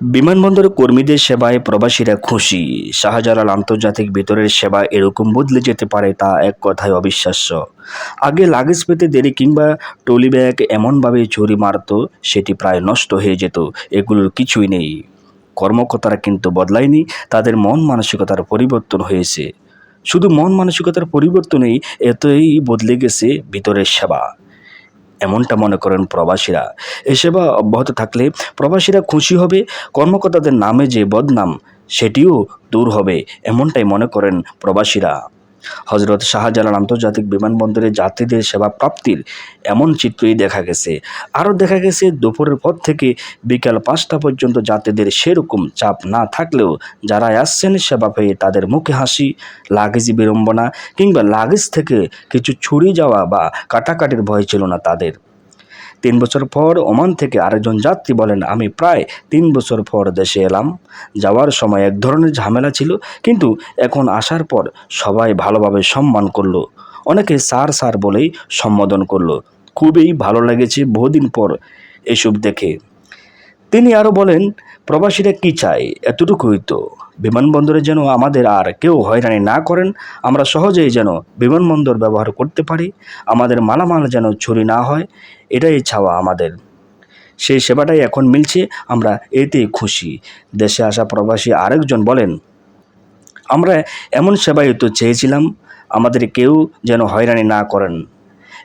বিমানবন্দরের কর্মীদের সেবায় প্রবাসীরা খুশি। শাহজালাল আন্তর্জাতিক বিতরের সেবা এরকম বদলে যেতে পারে তা এক কথায় অবিশ্বাস্য। আগে লাগেজ পেতে দেরি কিংবা টলি ব্যাগ এমনভাবে চুরি মারত, সেটি প্রায় নষ্ট হয়ে যেত। এগুলোর কিছুই নেই। কর্মকর্তারা কিন্তু বদলায়নি, তাদের মন মানসিকতার পরিবর্তন হয়েছে। শুধু মন মানসিকতার পরিবর্তনেই এতই বদলে গেছে ভিতরের সেবা। এমনটা মনে করেন প্রবাসীরা। এ সেবা অব্যাহত থাকলে প্রবাসীরা খুশি হবে, কর্মকর্তাদের নামে যে বদনাম, সেটিও দূর হবে, এমনটাই মনে করেন প্রবাসীরা। হজরত শাহজালাল আন্তর্জাতিক বিমানবন্দরে যাত্রীদের সেবা প্রাপ্তির এমন চিত্রই দেখা গেছে। আরও দেখা গেছে, দুপুরের পর থেকে বিকাল পাঁচটা পর্যন্ত যাত্রীদের সেরকম চাপ না থাকলেও যারা আসছেন সেবা পেয়ে তাদের মুখে হাসি, লাগেজ বিড়ম্বনা কিংবা লাগেজ থেকে কিছু ছুড়ে যাওয়া বা কাটাকাটির ভয় ছিল না তাদের। তিন বছর পর ওমান থেকে আরেকজন যাত্রী বলেন, আমি প্রায় তিন বছর পর দেশে এলাম। যাওয়ার সময় এক ধরনের ঝামেলা ছিল, কিন্তু এখন আসার পর সবাই ভালোভাবে সম্মান করল। অনেকে সার সার বলেই সম্বোধন করল। খুবই ভালো লেগেছে বহুদিন পর এসব দেখে। তিনি আরও বলেন, প্রবাসীরা কি চায়? এতটুকুই তো। বিমানবন্দরে যেন আমাদের আর কেউ হয়রানি না করেন, আমরা সহজেই যেন বিমানবন্দর ব্যবহার করতে পারি, আমাদের মালামাল যেন চুরি না হয়, এটাই চাওয়া আমাদের। সেই সেবাটাই এখন মিলছে, আমরা এতেই খুশি। দেশে আসা প্রবাসী আরেকজন বলেন, আমরা এমন সেবাই তো চেয়েছিলাম, আমাদের কেউ যেন হয়রানি না করেন।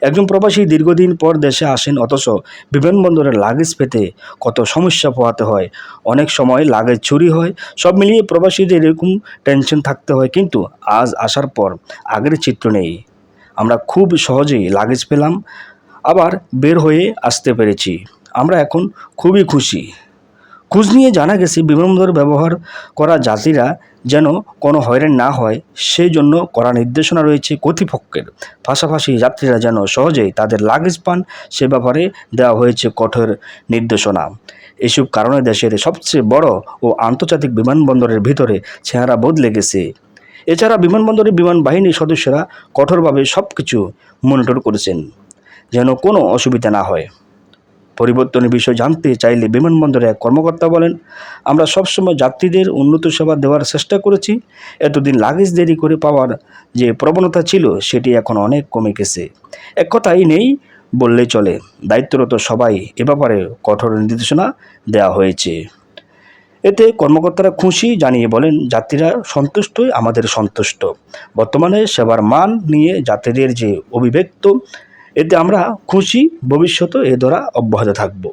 একজন প্রবাসী দীর্ঘদিন পর দেশে আসেন, অথচ বিমানবন্দরের লাগেজ পেতে কত সমস্যা পোহাতে হয়। অনেক সময় লাগেজ চুরি হয়, সব মিলিয়ে প্রবাসীদের এরকম টেনশন থাকতে হয়, কিন্তু আজ আসার পর আগের চিত্র নেই। আমরা খুব সহজেই লাগেজ পেলাম, আবার বের হয়ে আসতে পেরেছি। আমরা এখন খুবই খুশি। খোঁজ নিয়ে জানা গেছে বিমানবন্দর ব্যবহার করা যাত্রীরা যেন কোনো হয়রান না হয় সেই জন্য করা নির্দেশনা রয়েছে কর্তৃপক্ষের। পাশাপাশি যাত্রীরা যেন সহজেই তাদের লাগেজ পান, সে ব্যাপারে দেওয়া হয়েছে কঠোর নির্দেশনা। এসব কারণে দেশের সবচেয়ে বড় ও আন্তর্জাতিক বিমানবন্দরের ভিতরে চেহারা বদলে গেছে। এছাড়া বিমানবন্দরের বিমান বাহিনীর সদস্যরা কঠোরভাবে সব কিছু মনিটর করেছেন, যেন কোনো অসুবিধা না হয়। পরিবর্তনের বিষয় জানতে চাইলে বিমানবন্দরে এক কর্মকর্তা বলেন, আমরা সবসময় যাত্রীদের উন্নত সেবা দেওয়ার চেষ্টা করেছি। এতদিন লাগেজ দেরি করে পাওয়ার যে প্রবণতা ছিল, সেটি এখন অনেক কমে গেছে। এক কথাই নেই বললেই চলে। দায়িত্বরত সবাই এ ব্যাপারে কঠোর নির্দেশনা দেওয়া হয়েছে। এতে কর্মকর্তারা খুশি জানিয়ে বলেন, যাত্রীরা সন্তুষ্টই আমাদের সন্তুষ্ট। বর্তমানে সেবার মান নিয়ে যাত্রীদের যে অভিব্যক্ত এতে আমরা খুশি ভবিষ্যতে এ দ্বারা অব্যাহত থাকব।